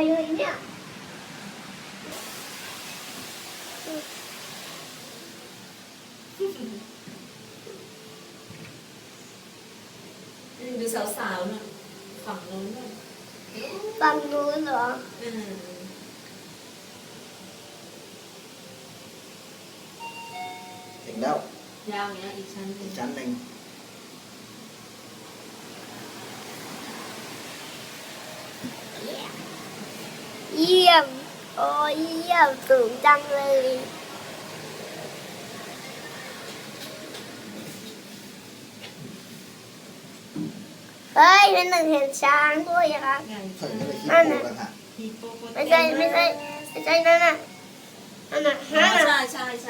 ayuhinnya ดูสาวๆหน่อยฝั่งนู้นหน่อยฝั่งนู้นเหรอ ถึงแล้วยาวอย่างเงี้ยอีกชั้นหนึ่อีงกชั้นหนึ่งเยี่ยม โอ้ยเยี่ยมสูงจังเลย เฮ้ยเป็นหนึ่งเห็นช้างด้วยครับ ใหญ่เพิ่งจะไปคิดนั่นโกน่ะกันฮะฮีโปโปเตไม่ใช่ไม่ใช่ไม่ใช่นั่นน่ะนั่นน่ะอ๋อนั่นน่ะใช่ใช่ใช่